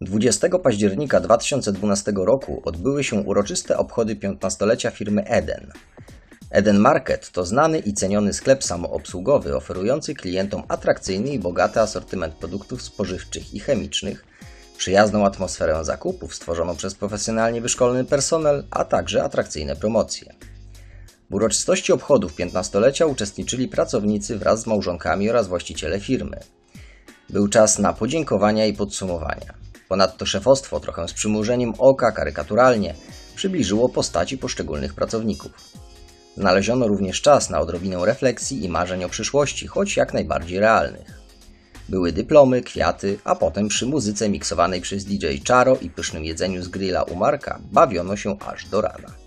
20 października 2012 roku odbyły się uroczyste obchody 15-lecia firmy Eden. Eden Market to znany i ceniony sklep samoobsługowy oferujący klientom atrakcyjny i bogaty asortyment produktów spożywczych i chemicznych, przyjazną atmosferę zakupów stworzoną przez profesjonalnie wyszkolony personel, a także atrakcyjne promocje. W uroczystości obchodów 15-lecia uczestniczyli pracownicy wraz z małżonkami oraz właściciele firmy. Był czas na podziękowania i podsumowania. Ponadto szefostwo, trochę z przymurzeniem oka, karykaturalnie, przybliżyło postaci poszczególnych pracowników. Znaleziono również czas na odrobinę refleksji i marzeń o przyszłości, choć jak najbardziej realnych. Były dyplomy, kwiaty, a potem przy muzyce miksowanej przez DJ Charo i pysznym jedzeniu z grilla u Marka bawiono się aż do rana.